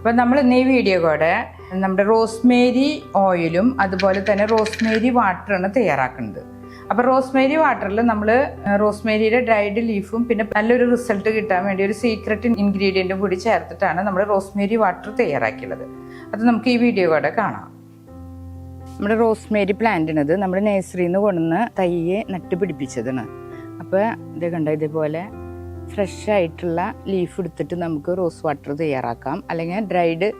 അപ്പം നമ്മൾ ഇന്ന് ഈ വീഡിയോ കൂടെ നമ്മുടെ റോസ്മേരി ഓയിലും അതുപോലെ തന്നെ റോസ്മേരി വാട്ടറാണ് തയ്യാറാക്കുന്നത്. അപ്പോൾ റോസ്മേരി വാട്ടറിൽ നമ്മൾ റോസ്മേരിയുടെ ഡ്രൈഡ് ലീഫും പിന്നെ നല്ലൊരു റിസൾട്ട് കിട്ടാൻ വേണ്ടി ഒരു സീക്രട്ട് ഇൻഗ്രീഡിയന്റും കൂടി ചേർത്തിട്ടാണ് നമ്മൾ റോസ്മേരി വാട്ടർ തയ്യാറാക്കിയുള്ളത്. അത് നമുക്ക് ഈ വീഡിയോ കൂടെ കാണാം. നമ്മുടെ റോസ്മേരി പ്ലാന്റിനത് നമ്മുടെ നഴ്സറിയിൽ നിന്ന് കൊണ്ടുവന്ന് തയ്യെ നട്ട് പിടിപ്പിച്ചതാണ് അപ്പോൾ ഇത് കണ്ട ഇതേപോലെ ഫ്രഷ് ആയിട്ടുള്ള ലീഫ് എടുത്തിട്ട് നമുക്ക് റോസ് വാട്ടർ തയ്യാറാക്കാം. അല്ലെങ്കിൽ ഡ്രൈഡ്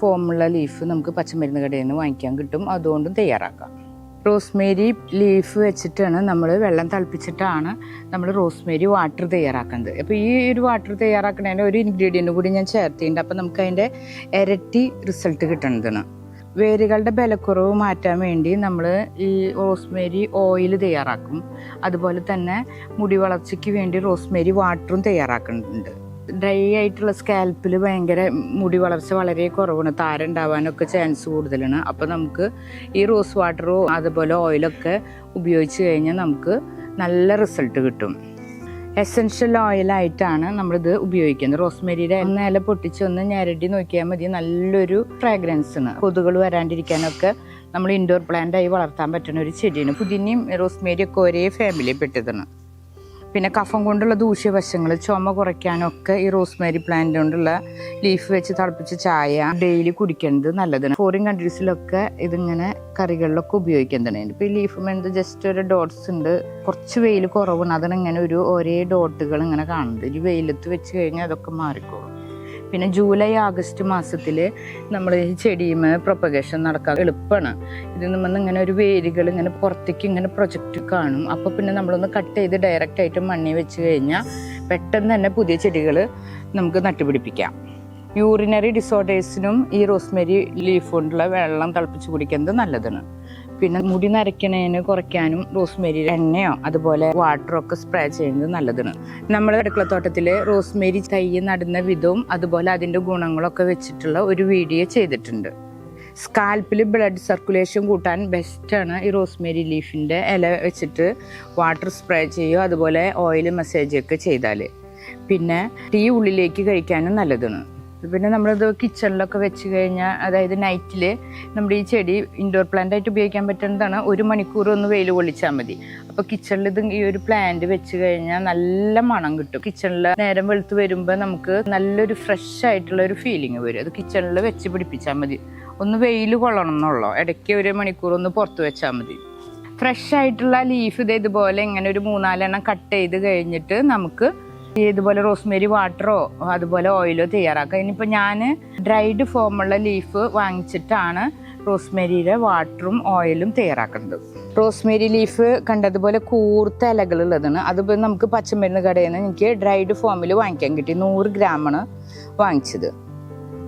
ഫോമുള്ള ലീഫ് നമുക്ക് പച്ചമരുന്ന് കടയിൽ നിന്ന് വാങ്ങിക്കാൻ കിട്ടും. അതുകൊണ്ടും തയ്യാറാക്കാം. റോസ്മേരി ലീഫ് വെച്ചിട്ടാണ് നമ്മൾ വെള്ളം തിളപ്പിച്ചിട്ടാണ് നമ്മൾ റോസ്മേരി വാട്ടർ തയ്യാറാക്കുന്നത്. അപ്പോൾ ഈ ഒരു വാട്ടർ തയ്യാറാക്കുന്നതിന് ഒരു ഇൻഗ്രീഡിയന്റ് കൂടി ഞാൻ ചേർത്തിട്ടുണ്ട്. അപ്പോൾ നമുക്ക് അതിന്റെ ഇരട്ടി റിസൾട്ട് കിട്ടുന്നതാണ് വേരുകളുടെ ബലക്കുറവ് മാറ്റാൻ വേണ്ടി നമ്മൾ ഈ റോസ്മേരി ഓയിൽ തയ്യാറാക്കും. അതുപോലെ തന്നെ മുടി വളർച്ചയ്ക്ക് വേണ്ടി റോസ്മേരി വാട്ടറും തയ്യാറാക്കുന്നുണ്ട്. ഡ്രൈ ആയിട്ടുള്ള സ്കാൽപ്പിൽ ഭയങ്കര മുടി വളർച്ച വളരെ കുറവാണ്. താരം ഉണ്ടാവാനൊക്കെ ചാൻസ് കൂടുതലാണ്. അപ്പോൾ നമുക്ക് ഈ റോസ് വാട്ടറോ അതുപോലെ ഓയിലൊക്കെ ഉപയോഗിച്ച് കഴിഞ്ഞാൽ നമുക്ക് നല്ല റിസൾട്ട് കിട്ടും. എസെൻഷ്യൽ ഓയിലായിട്ടാണ് നമ്മളിത് ഉപയോഗിക്കുന്നത്. റോസ്മേരിയുടെ ഒന്ന് പൊട്ടിച്ച് ഒന്ന് ഞരടി നോക്കിയാൽ മതി. നല്ലൊരു ഫ്രാഗ്രൻസ് ആണ്. കൊതുകൾ വരാണ്ടിരിക്കാനൊക്കെ നമ്മൾ ഇൻഡോർ പ്ലാന്റ് ആയി വളർത്താൻ പറ്റുന്ന ഒരു ചെടിയാണ്. പുതിനയും റോസ്മേരിയൊക്കെ ഒരേ ഫാമിലിയിൽ പെട്ടതാണ്. പിന്നെ കഫം കൊണ്ടുള്ള ദൂഷ്യവശങ്ങൾ ചുമ കുറയ്ക്കാനൊക്കെ ഈ റോസ്മേരി പ്ലാന്റ് കൊണ്ടുള്ള ലീഫ് വെച്ച് തിളപ്പിച്ച ചായ ഡെയിലി കുടിക്കേണ്ടത് നല്ലതാണ്. ഫോറിൻ കൺട്രീസിലൊക്കെ ഇതിങ്ങനെ കറികളിലൊക്കെ ഉപയോഗിക്കുന്നതാണ് ഇപ്പോൾ ഈ ലീഫ് മെന്ത് ജസ്റ്റ് ഒരു ഡോട്ട്സ് ഉണ്ട്. കുറച്ച് വെയിൽ കുറവാണ്. അതാണ് ഇങ്ങനെ ഒരു ഒരേ ഡോട്ടുകൾ ഇങ്ങനെ കാണുന്നത്. ഈ വെയിലത്ത് വെച്ച് കഴിഞ്ഞാൽ അതൊക്കെ മാറിക്കോളും. പിന്നെ ജൂലൈ ആഗസ്റ്റ് മാസത്തിൽ നമ്മൾ ഈ ചെടിയും പ്രൊപ്പഗേഷൻ നടക്കാൻ എളുപ്പമാണ് ഇതിൽ നിന്ന് ഇങ്ങനെ ഒരു വേരുകൾ ഇങ്ങനെ പുറത്തേക്ക് ഇങ്ങനെ പ്രൊജക്റ്റ് കാണും. അപ്പോൾ പിന്നെ നമ്മളൊന്ന് കട്ട് ചെയ്ത് ഡയറക്റ്റ് ആയിട്ട് മണ്ണി വെച്ച് കഴിഞ്ഞാൽ പെട്ടെന്ന് തന്നെ പുതിയ ചെടികൾ നമുക്ക് നട്ടുപിടിപ്പിക്കാം. യൂറിനറി ഡിസോർഡേഴ്സിനും ഈ റോസ്മേരി ലീഫ് കൊണ്ടുള്ള വെള്ളം തിളപ്പിച്ച് കുടിക്കുന്നത് നല്ലതാണ്. പിന്നെ മുടി നരയ്ക്കണേന് കുറയ്ക്കാനും റോസ്മേരി എണ്ണയോ അതുപോലെ വാട്ടറോ ഒക്കെ സ്പ്രേ ചെയ്യുന്നത് നല്ലതാണ്. നമ്മൾ അടുക്കളത്തോട്ടത്തിൽ റോസ്മേരി തൈ നടുന്ന വിധവും അതുപോലെ അതിന്റെ ഗുണങ്ങളൊക്കെ വെച്ചിട്ടുള്ള ഒരു വീഡിയോ ചെയ്തിട്ടുണ്ട്. സ്കാൽപ്പിൽ ബ്ലഡ് സർക്കുലേഷൻ കൂട്ടാൻ ബെസ്റ്റാണ് ഈ റോസ്മേരി ലീഫിന്റെ ഇല വെച്ചിട്ട് വാട്ടർ സ്പ്രേ ചെയ്യുക അതുപോലെ ഓയിൽ മസാജ് ഒക്കെ ചെയ്താൽ പിന്നെ ടീ ഉള്ളിലേക്ക് കഴിക്കാനും നല്ലതാണ്. പിന്നെ നമ്മളിത് കിച്ചണിലൊക്കെ വെച്ച് കഴിഞ്ഞാൽ അതായത് നൈറ്റിൽ നമ്മുടെ ഈ ചെടി ഇൻഡോർ പ്ലാന്റ് ആയിട്ട് ഉപയോഗിക്കാൻ പറ്റുന്നതാണ്. ഒരു മണിക്കൂർ ഒന്ന് വെയിൽ കൊള്ളിച്ചാൽ മതി. അപ്പോൾ കിച്ചണിൽ ഇത് ഈ ഒരു പ്ലാന്റ് വെച്ച് കഴിഞ്ഞാൽ നല്ല മണം കിട്ടും. കിച്ചണിൽ നേരം വെളുത്ത് വരുമ്പോൾ നമുക്ക് നല്ലൊരു ഫ്രഷ് ആയിട്ടുള്ള ഒരു ഫീലിംഗ് വരും. അത് കിച്ചണിൽ വെച്ച് പിടിപ്പിച്ചാൽ മതി. ഒന്ന് വെയിൽ കൊള്ളണം എന്നുള്ളൂ ഇടയ്ക്ക് ഒരു മണിക്കൂർ ഒന്ന് പുറത്ത് വെച്ചാൽ മതി. ഫ്രഷ് ആയിട്ടുള്ള ലീഫ് ഇത് ഇതുപോലെ ഇങ്ങനെ ഒരു മൂന്നാലെണ്ണം കട്ട് ചെയ്ത് കഴിഞ്ഞിട്ട് നമുക്ക് ഇതുപോലെ റോസ്മേരി വാട്ടറോ അതുപോലെ ഓയിലോ തയ്യാറാക്കാം ഇനിയിപ്പോൾ ഞാൻ ഡ്രൈഡ് ഫോമുള്ള ലീഫ് വാങ്ങിച്ചിട്ടാണ് റോസ്മേരിയുടെ വാട്ടറും ഓയിലും തയ്യാറാക്കുന്നത്. റോസ്മേരി ലീഫ് കണ്ടതുപോലെ കൂർത്ത ഇലകൾ ഉള്ളതാണ് അതിപ്പോൾ നമുക്ക് പച്ചമരുന്ന് കടയിൽ നിന്ന് എനിക്ക് ഡ്രൈഡ് ഫോമിൽ വാങ്ങിക്കാൻ കിട്ടി. നൂറ് ഗ്രാമാണ് വാങ്ങിച്ചത്.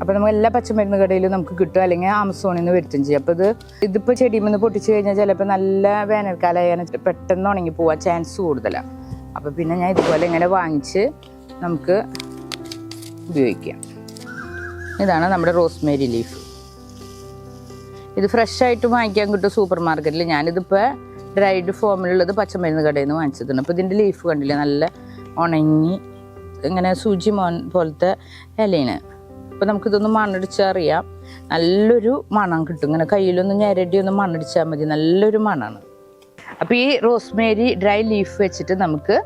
അപ്പോൾ നമുക്ക് എല്ലാ പച്ചമരുന്ന് കടയിലും നമുക്ക് കിട്ടും. അല്ലെങ്കിൽ ആമസോണിൽ നിന്ന് വരുത്തും ചെയ്യും. അപ്പോൾ ഇത് ഇതിപ്പോൾ ചെടിയിൽ നിന്ന് പൊട്ടിച്ച് കഴിഞ്ഞാൽ ചിലപ്പോൾ നല്ല വേനൽക്കാലം പെട്ടെന്ന് ഉണങ്ങി പോവാൻ ചാൻസ് കൂടുതലാണ് അപ്പോൾ പിന്നെ ഞാൻ ഇതുപോലെ ഇങ്ങനെ വാങ്ങിച്ച് നമുക്ക് ഉപയോഗിക്കാം. ഇതാണ് നമ്മുടെ റോസ്മേരി ലീഫ്. ഇത് ഫ്രഷ് ആയിട്ട് വാങ്ങിക്കാൻ കിട്ടും സൂപ്പർ മാർക്കറ്റിൽ ഞാനിതിപ്പോൾ ഡ്രൈഡ് ഫോമിലുള്ളത് പച്ചമരുന്ന് കടയിൽ നിന്ന് വാങ്ങിച്ചതാണ്. അപ്പോൾ ഇതിന്റെ ലീഫ് കണ്ടില്ലേ? നല്ല ഉണങ്ങി ഇങ്ങനെ സൂചി മോൻ പോലത്തെ ഇലയാണ്. അപ്പോൾ നമുക്കിതൊന്ന് മണ്ണടിച്ചറിയാം നല്ലൊരു മണം കിട്ടും. ഇങ്ങനെ കയ്യിലൊന്ന് ഞരടി ഒന്ന് മണ്ണടിച്ചാൽ മതി. നല്ലൊരു മണമാണ് അപ്പോൾ ഈ റോസ്മേരി ഡ്രൈ ലീഫ് വെച്ചിട്ട് നമുക്ക്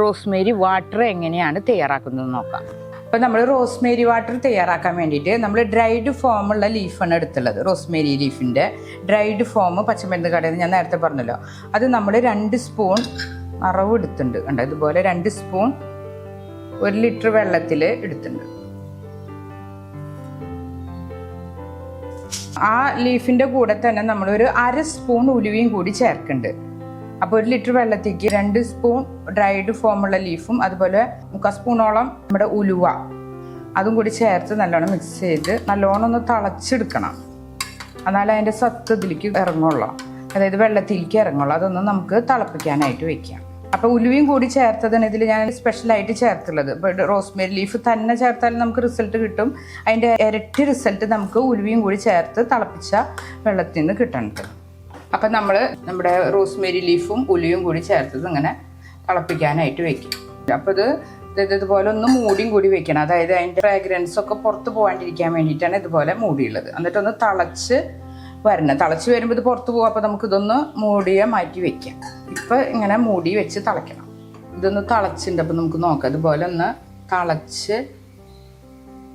റോസ്മേരി വാട്ടർ എങ്ങനെയാണ് തയ്യാറാക്കുന്നത് നോക്കാം. അപ്പോൾ നമ്മൾ റോസ്മേരി വാട്ടർ തയ്യാറാക്കാൻ വേണ്ടിയിട്ട് നമ്മൾ ഡ്രൈഡ് ഫോമുള്ള ലീഫാണ് എടുത്തുള്ളത്. റോസ്മേരി ലീഫിന്റെ ഡ്രൈഡ് ഫോം പച്ചമരുന്ന് കടയിൽ ഞാൻ നേരത്തെ പറഞ്ഞല്ലോ. അത് നമ്മൾ രണ്ട് സ്പൂൺ അറവ് എടുത്തിട്ടുണ്ട്. കണ്ടോ? ഇതുപോലെ രണ്ട് സ്പൂൺ ഒരു ലിറ്റർ വെള്ളത്തിൽ എടുത്തിട്ടുണ്ട്. ആ ലീഫിന്റെ കൂടെ തന്നെ നമ്മളൊരു അര സ്പൂൺ ഉലുവയും കൂടി ചേർക്കുന്നുണ്ട്. അപ്പോൾ ഒരു ലിറ്റർ വെള്ളത്തേക്ക് രണ്ട് സ്പൂൺ ഡ്രൈഡ് ഫോമുള്ള ലീഫും അതുപോലെ മുക്കാൽ സ്പൂണോളം നമ്മുടെ ഉലുവ അതും കൂടി ചേർത്ത് നല്ലോണം മിക്സ് ചെയ്ത് നല്ലോണം ഒന്ന് തിളച്ചെടുക്കണം. എന്നാലേ അതിന്റെ സത്ത് ഇതിലേക്ക് ഇറങ്ങുള്ളൂ. അതായത് വെള്ളത്തിലേക്ക് ഇറങ്ങുള്ളൂ. അതൊന്ന് നമുക്ക് തിളപ്പിക്കാനായിട്ട് വെക്കാം. അപ്പോൾ ഉലുവയും കൂടി ചേർത്തതാണ് ഇതിൽ ഞാൻ സ്പെഷ്യലായിട്ട് ചേർത്തുള്ളത്. ഇപ്പോൾ റോസ്മേരി ലീഫ് തന്നെ ചേർത്താലും നമുക്ക് റിസൾട്ട് കിട്ടും. അതിന്റെ ഇരട്ടി റിസൾട്ട് നമുക്ക് ഉലുവയും കൂടി ചേർത്ത് തിളപ്പിച്ച വെള്ളത്തിൽ നിന്ന് കിട്ടുന്നുണ്ട് അപ്പം നമ്മൾ നമ്മുടെ റോസ്മേരി ലീഫും ഉലിയും കൂടി ചേർത്തത് ഇങ്ങനെ തിളപ്പിക്കാനായിട്ട് വെക്കും. അപ്പോൾ ഇത് ഇത് ഇതുപോലെ ഒന്ന് മൂടിയും കൂടി വെക്കണം. അതായത് അതിന്റെ ഫ്രാഗ്രൻസ് ഒക്കെ പുറത്ത് പോകാണ്ടിരിക്കാൻ വേണ്ടിയിട്ടാണ് ഇതുപോലെ മൂടിയുള്ളത്. എന്നിട്ടൊന്ന് തിളച്ച് വരണം. തിളച്ച് വരുമ്പോൾ ഇത് പുറത്ത് പോകും അപ്പോൾ നമുക്ക് ഇതൊന്ന് മൂടിയെ മാറ്റി വെക്കാം. ഇപ്പം ഇങ്ങനെ മൂടി വെച്ച് തിളയ്ക്കണം. ഇതൊന്ന് തിളച്ചിട്ടുണ്ട് അപ്പം നമുക്ക് നോക്കാം. ഇതുപോലെ ഒന്ന് തിളച്ച്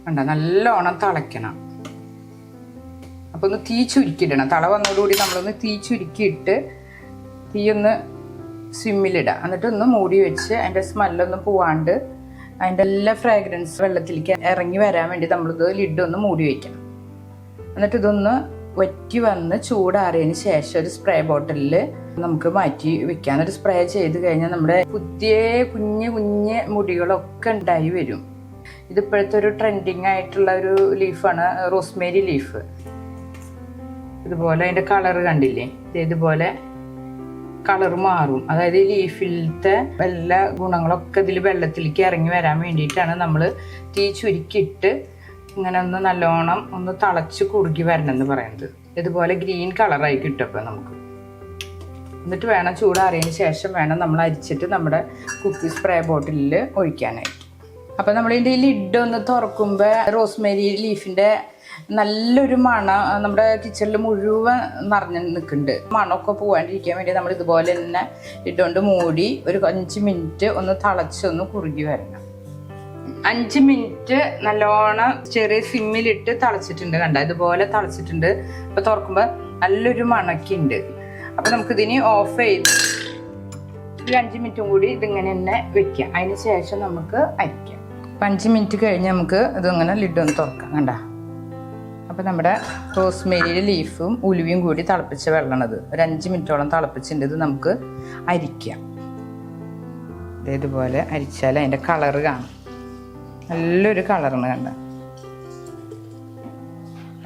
കണ്ട? നല്ലോണം തിളയ്ക്കണം. അപ്പോൾ ഒന്ന് തീ തള വന്നതോടുകൂടി നമ്മളൊന്ന് തീ ചുരുക്കിയിട്ട് തീ ഒന്ന് സിമ്മിലിടുക എന്നിട്ട് ഒന്ന് മൂടി വെച്ച് അതിന്റെ സ്മെല്ലൊന്നും പോവാണ്ട് അതിന്റെ എല്ലാ ഫ്രാഗ്രൻസ് വെള്ളത്തിലേക്ക് ഇറങ്ങി വരാൻ വേണ്ടി നമ്മളിത് ലിഡ് ഒന്ന് മൂടി വെക്കണം. എന്നിട്ട് ഇതൊന്ന് വറ്റി വന്ന് ചൂടാറിയതിന് ശേഷം ഒരു സ്പ്രേ ബോട്ടിലിൽ നമുക്ക് മാറ്റി വെക്കാം. എന്നിട്ട് സ്പ്രേ ചെയ്ത് കഴിഞ്ഞാൽ നമ്മുടെ പുതിയ കുഞ്ഞ് കുഞ്ഞ് മുടികളൊക്കെ ഉണ്ടായി വരും. ഇതിപ്പോഴത്തെ ഒരു ട്രെൻഡിങ് ആയിട്ടുള്ള ഒരു ലീഫാണ് റോസ്മേരി ലീഫ് ഇതുപോലെ അതിന്റെ കളർ കണ്ടില്ലേ? ഇത് ഇതുപോലെ കളർ മാറും. അതായത് ലീഫിലത്തെ എല്ലാ ഗുണങ്ങളൊക്കെ ഇതിൽ വെള്ളത്തിലേക്ക് ഇറങ്ങി വരാൻ വേണ്ടിയിട്ടാണ് നമ്മൾ തീ ചുരുക്കിയിട്ട് ഇങ്ങനെ ഒന്ന് നല്ലോണം ഒന്ന് തളച്ച് കുറുകി വരണം എന്ന് പറയുന്നത്. ഇതുപോലെ ഗ്രീൻ കളറായി കിട്ടും അപ്പം നമുക്ക്. എന്നിട്ട് വേണം ചൂടാറിയതിന് ശേഷം വേണം നമ്മൾ അരിച്ചിട്ട് നമ്മുടെ കുക്കി സ്പ്രേ ബോട്ടിലിൽ ഒഴിക്കാനായിട്ട്. അപ്പം നമ്മളിതിന്റെ ലിഡ് ഒന്ന് തുറക്കുമ്പോൾ റോസ്മേരി ലീഫിന്റെ നല്ലൊരു മണ നമ്മുടെ കിച്ചണിൽ മുഴുവൻ നിറഞ്ഞു നിൽക്കുന്നുണ്ട്. മണമൊക്കെ പോകാണ്ടിരിക്കാൻ വേണ്ടി നമ്മൾ ഇതുപോലെ തന്നെ ഇട്ടുകൊണ്ട് മൂടി ഒരു അഞ്ച് മിനിറ്റ് ഒന്ന് തിളച്ചൊന്ന് കുറുകി വരണം. അഞ്ച് മിനിറ്റ് നല്ലോണം ചെറിയ സിമ്മിലിട്ട് തിളച്ചിട്ടുണ്ട് കണ്ട? ഇതുപോലെ തിളച്ചിട്ടുണ്ട്. അപ്പൊ തുറക്കുമ്പോൾ നല്ലൊരു മണക്കുണ്ട്. അപ്പൊ നമുക്ക് നമുക്കിതിനി ഓഫ് ചെയ്ത് ഒരു അഞ്ച് മിനിറ്റും കൂടി ഇതിങ്ങനെ തന്നെ വെക്കാം. അതിന് ശേഷം നമുക്ക് അരിക്കാം. അപ്പം അഞ്ച് മിനിറ്റ് കഴിഞ്ഞ് നമുക്ക് ഇതിങ്ങനെ ലിഡ് ഒന്ന് തുറക്കാം കണ്ട? അപ്പം നമ്മുടെ റോസ്മേരിയുടെ ലീഫും ഉലുവയും കൂടി തിളപ്പിച്ച വെള്ളമാണത്. ഒരു അഞ്ച് മിനിറ്റോളം തിളപ്പിച്ചിട്ട് ഇത് നമുക്ക് അരിക്കാം. ദേ ഇതുപോലെ അരിച്ചാൽ അതിന്റെ കളറ് കാണും. നല്ലൊരു കളറാണ് കണ്ട?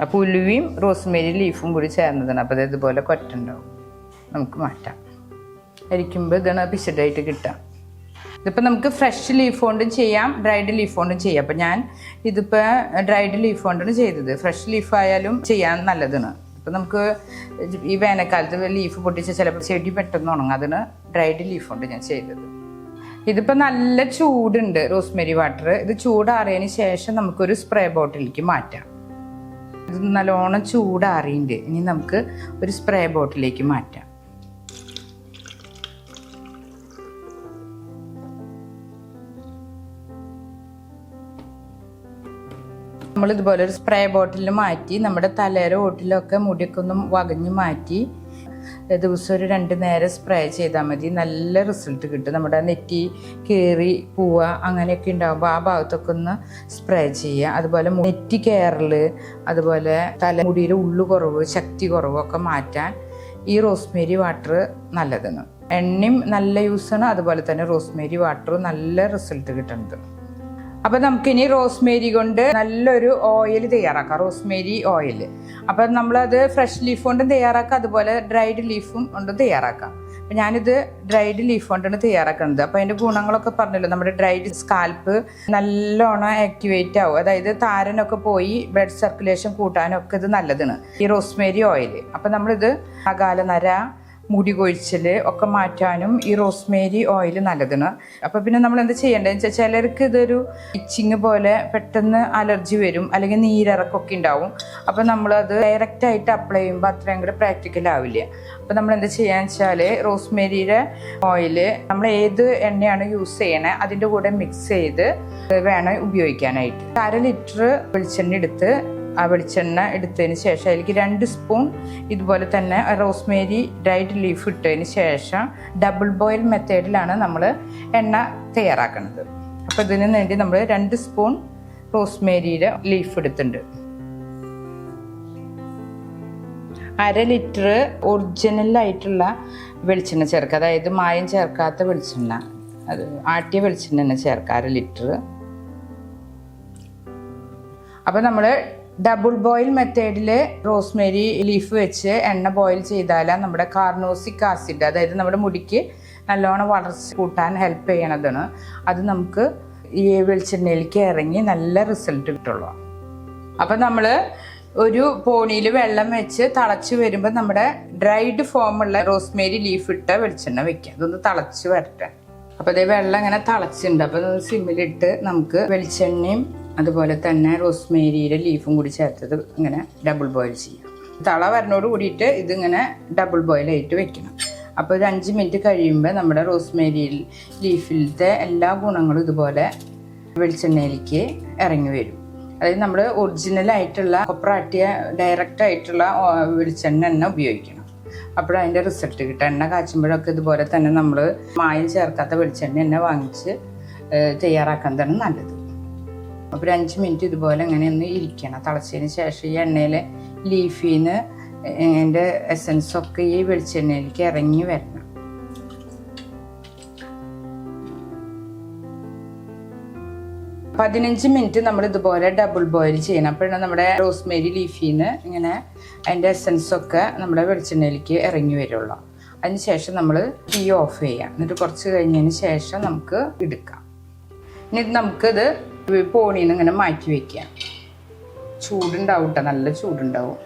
അപ്പോൾ ഉലുവയും റോസ്മേരി ലീഫും കൂടി ചേർന്നതാണ്. അപ്പോൾ അതേതുപോലെ കൊറ്റുണ്ടാവും നമുക്ക് മാറ്റാം. അരിക്കുമ്പോൾ ഇതാണ് പിശഡായിട്ട് കിട്ടാം ഇതിപ്പോൾ നമുക്ക് ഫ്രഷ് ലീഫ് കൊണ്ടും ചെയ്യാം ഡ്രൈഡ് ലീഫ് കൊണ്ടും ചെയ്യാം. അപ്പം ഞാൻ ഇതിപ്പോൾ ഡ്രൈഡ് ലീഫ് കൊണ്ടാണ് ചെയ്തത്. ഫ്രഷ് ലീഫ് ആയാലും ചെയ്യാൻ നല്ലതാണ്. ഇപ്പം നമുക്ക് ഈ വേനൽക്കാലത്ത് ലീഫ് പൊട്ടിച്ച് ചിലപ്പോൾ ചെടി പെട്ടെന്ന് ഉണങ്ങും. അതിന് ഡ്രൈഡ് ലീഫ് കൊണ്ട് ഞാൻ ചെയ്തത്. ഇതിപ്പോൾ നല്ല ചൂടുണ്ട് റോസ്മെരി വാട്ടർ ഇത് ചൂടാറിയതിന് ശേഷം നമുക്കൊരു സ്പ്രേ ബോട്ടിലേക്ക് മാറ്റാം. ഇത് നല്ലോണം ചൂടാറിയിട്ടുണ്ട് ഇനി നമുക്ക് ഒരു സ്പ്രേ ബോട്ടിലേക്ക് മാറ്റാം. നമ്മൾ ഒരു സ്പ്രേ ബോട്ടിൽ മാറ്റി നമ്മുടെ തലേര ഓട്ടിലൊക്കെ മുടിയൊക്കെ ഒന്ന് വകഞ്ഞ് മാറ്റി ദിവസം ഒരു രണ്ട് നേരം സ്പ്രേ ചെയ്താൽ മതി. നല്ല റിസൾട്ട് കിട്ടും. നമ്മുടെ നെറ്റി കീറി പോവുക അങ്ങനെയൊക്കെ ഉണ്ടാകുമ്പോൾ ആ ഭാഗത്തൊക്കെ ഒന്ന് സ്പ്രേ ചെയ്യുക. അതുപോലെ നെറ്റി കയറൽ അതുപോലെ തലമുടിയുടെ ഉള്ളു കുറവ് ശക്തി കുറവൊക്കെ മാറ്റാൻ ഈ റോസ്മേരി വാട്ടർ നല്ലതാണ് എണ്ണയും നല്ല യൂസാണ് അതുപോലെ തന്നെ റോസ്മേരി വാട്ടർ നല്ല റിസൾട്ട് കിട്ടുന്നത്. അപ്പം നമുക്കിനി റോസ്മേരി കൊണ്ട് നല്ലൊരു ഓയിൽ തയ്യാറാക്കാം റോസ്മേരി ഓയിൽ അപ്പം നമ്മളത് ഫ്രഷ് ലീഫ് കൊണ്ടും തയ്യാറാക്കാം അതുപോലെ ഡ്രൈഡ് ലീഫും കൊണ്ടും തയ്യാറാക്കാം. അപ്പം ഞാനിത് ഡ്രൈഡ് ലീഫ് കൊണ്ടാണ് തയ്യാറാക്കുന്നത്. അപ്പം അതിന്റെ ഗുണങ്ങളൊക്കെ പറഞ്ഞല്ലോ നമ്മുടെ ഡ്രൈഡ് സ്കാൽപ്പ് നല്ലോണം ആക്ടിവേറ്റ് ആവും. അതായത് താരനൊക്കെ പോയി ബ്ലഡ് സർക്കുലേഷൻ കൂട്ടാനൊക്കെ ഇത് നല്ലതാണ് ഈ റോസ്മേരി ഓയിൽ അപ്പം നമ്മളിത് അകാലനര മുടി കൊഴിച്ചൽ ഒക്കെ മാറ്റാനും ഈ റോസ്മേരി ഓയിൽ നല്ലതാണ് അപ്പോൾ പിന്നെ നമ്മൾ എന്താ ചെയ്യേണ്ടതെന്ന് വെച്ചാൽ ചിലർക്ക് ഇതൊരു ഇച്ചിങ് പോലെ പെട്ടെന്ന് അലർജി വരും അല്ലെങ്കിൽ നീരിറക്കൊക്കെ ഉണ്ടാവും. അപ്പോൾ നമ്മളത് ഡയറക്റ്റ് ആയിട്ട് അപ്ലൈ ചെയ്യുമ്പോൾ അത്രയും കൂടെ പ്രാക്ടിക്കൽ ആവില്ല. അപ്പോൾ നമ്മൾ എന്താ ചെയ്യാന്ന് വെച്ചാൽ റോസ്മേരിയുടെ ഓയിൽ നമ്മൾ ഏത് എണ്ണയാണ് യൂസ് ചെയ്യണേ അതിന്റെ കൂടെ മിക്സ് ചെയ്ത് വേണം ഉപയോഗിക്കാനായിട്ട്. അര ലിറ്റർ വെളിച്ചെണ്ണ എടുത്ത് ആ വെളിച്ചെണ്ണ എടുത്തതിന് ശേഷം അതിലേക്ക് രണ്ട് സ്പൂൺ ഇതുപോലെ തന്നെ റോസ്മേരി ഡ്രൈഡ് ലീഫ് ഇട്ടതിന് ശേഷം ഡബിൾ ബോയിൽ മെത്തേഡിലാണ് നമ്മൾ എണ്ണ തയ്യാറാക്കുന്നത്. അപ്പോൾ ഇതിന് വേണ്ടി നമ്മൾ രണ്ട് സ്പൂൺ റോസ്മേരിയുടെ ലീഫ് എടുത്തിട്ടുണ്ട്. അര ലിറ്റർ ഒറിജിനലായിട്ടുള്ള വെളിച്ചെണ്ണ ചേർക്കുക. അതായത് മായം ചേർക്കാത്ത വെളിച്ചെണ്ണ. അത് ആട്ടിയ വെളിച്ചെണ്ണ തന്നെ ചേർക്കുക. അര ലിറ്റർ. അപ്പോൾ നമ്മൾ ഡബിൾ ബോയിൽ മെത്തേഡിൽ റോസ്മേരി ലീഫ് വെച്ച് എണ്ണ ബോയിൽ ചെയ്താൽ നമ്മുടെ കാർണോസിക് ആസിഡ് അതായത് നമ്മുടെ മുടിക്ക് നല്ലോണം വളർച്ച കൂട്ടാൻ ഹെൽപ്പ് ചെയ്യണതാണ്. അത് നമുക്ക് ഈ വെളിച്ചെണ്ണയിലേക്ക് ഇറങ്ങി നല്ല റിസൾട്ട് കിട്ടുള്ളൂ. അപ്പം നമ്മൾ ഒരു പോണിയിൽ വെള്ളം വെച്ച് തിളച്ച് വരുമ്പോൾ നമ്മുടെ ഡ്രൈഡ് ഫോമുള്ള റോസ്മേരി ലീഫ് ഇട്ട വെളിച്ചെണ്ണ വെക്കുക. അതൊന്ന് തിളച്ച് വരട്ടെ. അപ്പോൾ അതേ വെള്ളം ഇങ്ങനെ തിളച്ചിട്ടുണ്ട്. അപ്പോൾ സിമ്മിലിട്ട് നമുക്ക് വെളിച്ചെണ്ണയും അതുപോലെ തന്നെ റോസ്മേരിയുടെ ലീഫും കൂടി ചേർത്തത് ഇങ്ങനെ ഡബിൾ ബോയിൽ ചെയ്യാം. തള വരണോട് കൂടിയിട്ട് ഇതിങ്ങനെ ഡബിൾ ബോയിലായിട്ട് വെക്കണം. അപ്പോൾ ഒരു അഞ്ച് മിനിറ്റ് കഴിയുമ്പോൾ നമ്മുടെ റോസ്മേരി ലീഫിലത്തെ എല്ലാ ഗുണങ്ങളും ഇതുപോലെ വെളിച്ചെണ്ണയിലേക്ക് ഇറങ്ങി വരും. അതായത് നമ്മൾ ഒറിജിനൽ ആയിട്ടുള്ള കൊപ്രാട്ടിയ ഡയറക്റ്റ് ആയിട്ടുള്ള വെളിച്ചെണ്ണ തന്നെ ഉപയോഗിക്കണം. അപ്പോൾ അതിന്റെ റിസൾട്ട് കിട്ടും എണ്ണ കാച്ചുമ്പോഴൊക്കെ ഇതുപോലെ തന്നെ നമ്മൾ മായം ചേർക്കാത്ത വെളിച്ചെണ്ണ തന്നെ വാങ്ങിച്ച് തയ്യാറാക്കാൻ തന്നെ നല്ലത്. അപ്പോൾ ഒരു അഞ്ച് മിനിറ്റ് ഇതുപോലെ അങ്ങനെ ഒന്ന് ഇരിക്കണം. തിളച്ചതിന് ശേഷം ഈ എണ്ണയിൽ ലീഫിൽ നിന്ന് അതിന്റെ എസൻസ് ഒക്കെ ഈ വെളിച്ചെണ്ണയിലേക്ക് ഇറങ്ങി വരണം. പതിനഞ്ച് മിനിറ്റ് നമ്മൾ ഇതുപോലെ ഡബിൾ ബോയിൽ ചെയ്യണം. അപ്പോഴാണ് നമ്മുടെ റോസ്മേരി ലീഫിൽ ഇങ്ങനെ അതിന്റെ എസൻസ് ഒക്കെ നമ്മുടെ വെളിച്ചെണ്ണയിലേക്ക് ഇറങ്ങി വരുള്ളൂ. അതിന് ശേഷം നമ്മൾ തീ ഓഫ് ചെയ്യാം. എന്നിട്ട് കുറച്ച് കഴിഞ്ഞതിന് ശേഷം നമുക്ക് എടുക്കാം. ഇനി നമുക്കിത് പോണിയിൽ നിന്ന് ഇങ്ങനെ മാറ്റി വെക്കുക ചൂടുണ്ടാവും കേട്ടോ നല്ല ചൂടുണ്ടാവും.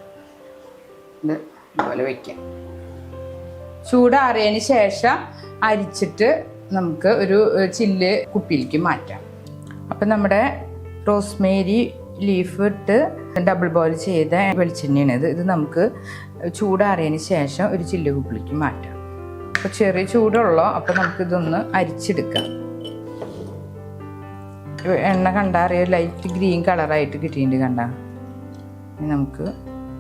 ഇത് ഇതുപോലെ വയ്ക്കാം ചൂടാറിയതിന് ശേഷം അരിച്ചിട്ട് നമുക്ക് ഒരു ചില്ല് കുപ്പിയിലേക്ക് മാറ്റാം. അപ്പം നമ്മുടെ റോസ്മേരി ലീഫ് ഇട്ട് ഡബിൾ ബോയിൽ ചെയ്ത വെളിച്ചെണ്ണയാണ് ഇത്. ഇത് നമുക്ക് ചൂടാറിയതിന് ശേഷം ഒരു ചില്ല് കുപ്പിലേക്ക് മാറ്റാം. അപ്പോൾ ചെറിയ ചൂടുള്ളോ. അപ്പോൾ നമുക്കിതൊന്ന് അരിച്ചെടുക്കാം. എണ്ണ കണ്ടറിയ ലൈറ്റ് ഗ്രീൻ കളറായിട്ട് കിട്ടിയിട്ടുണ്ട് കണ്ട. നമുക്ക്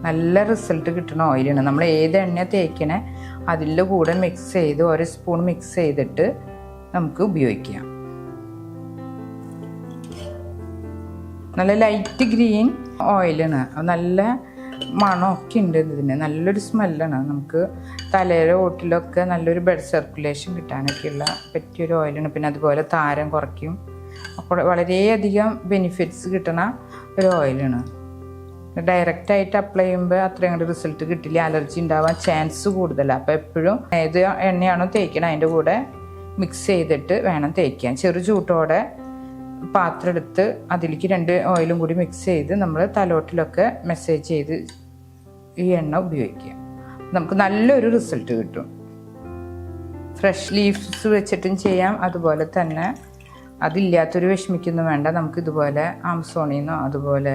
നല്ല റിസൾട്ട് കിട്ടുന്ന ഓയിലാണ് നമ്മൾ ഏത് എണ്ണ തേക്കണേ അതിന്റെ കൂടെ മിക്സ് ചെയ്ത് ഒരു സ്പൂൺ മിക്സ് ചെയ്തിട്ട് നമുക്ക് ഉപയോഗിക്കാം. നല്ല ലൈറ്റ് ഗ്രീൻ ഓയിലാണ് നല്ല മണമൊക്കെ ഉണ്ട് ഇതിന്. നല്ലൊരു സ്മെല്ലാണ് നമുക്ക് തലയുടെ ഓട്ടിലൊക്കെ നല്ലൊരു ബ്ലഡ് സർക്കുലേഷൻ കിട്ടാനൊക്കെയുള്ള പറ്റിയൊരു ഓയിലാണ് പിന്നെ അതുപോലെ താരം കുറയ്ക്കും. അപ്പോൾ വളരെയധികം ബെനിഫിറ്റ്സ് കിട്ടണ ഒരു ഓയിലാണ് ഡയറക്റ്റ് ആയിട്ട് അപ്ലൈ ചെയ്യുമ്പോൾ അത്രയും കൂടി റിസൾട്ട് കിട്ടില്ല. അലർജി ഉണ്ടാവാൻ ചാൻസ് കൂടുതലാണ് അപ്പോൾ എപ്പോഴും ഏത് എണ്ണയാണോ തേക്കണം അതിന്റെ കൂടെ മിക്സ് ചെയ്തിട്ട് വേണം തേക്കാൻ. ചെറു ചൂട്ടോടെ പാത്രം എടുത്ത് അതിലേക്ക് രണ്ട് ഓയിലും കൂടി മിക്സ് ചെയ്ത് നമ്മൾ തലോട്ടിലൊക്കെ മെസ്സേജ് ചെയ്ത് ഈ എണ്ണ ഉപയോഗിക്കുക. നമുക്ക് നല്ലൊരു റിസൾട്ട് കിട്ടും. ഫ്രഷ് ലീഫ്സ് വെച്ചിട്ടും ചെയ്യാം. അതുപോലെ തന്നെ അതില്ലാത്തൊരു വിഷമിക്കൊന്നും വേണ്ട. നമുക്ക് ഇതുപോലെ നിന്നോ അതുപോലെ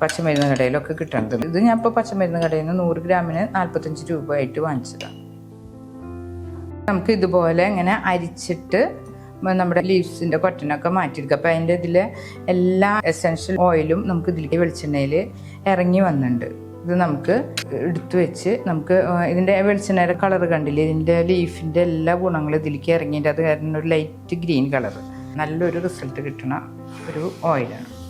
പച്ചമരുന്ന് കടയിലൊക്കെ കിട്ടണത് ഇത് ഞാൻ ഇപ്പോൾ പച്ചമരുന്ന് കടയിൽ നിന്ന് നൂറ് ഗ്രാമിന് നാൽപ്പത്തഞ്ച് രൂപ ആയിട്ട് വാങ്ങിച്ചതാണ് നമുക്ക് ഇതുപോലെ ഇങ്ങനെ അരിച്ചിട്ട് നമ്മുടെ ലീവ്സിന്റെ കൊട്ടനൊക്കെ മാറ്റിയെടുക്കുക അപ്പോൾ അതിന്റെ ഇതിൽ എല്ലാ എസെൻഷ്യൽ ഓയിലും നമുക്ക് ഇതിലേക്ക് വെളിച്ചെണ്ണയിൽ ഇറങ്ങി വന്നിട്ടുണ്ട്. ഇത് നമുക്ക് എടുത്തു വെച്ച് നമുക്ക് ഇതിന്റെ വെളിച്ചെണ്ണയുടെ കളർ കണ്ടില്ലേ? ഇതിന്റെ ലീഫിന്റെ എല്ലാ ഗുണങ്ങളും ഇതിലേക്ക് ഇറങ്ങിയിട്ട് അത് കാരണം ഒരു ലൈറ്റ് ഗ്രീൻ കളർ നല്ലൊരു റിസൾട്ട് കിട്ടുന്ന ഒരു ഓയിലാണ്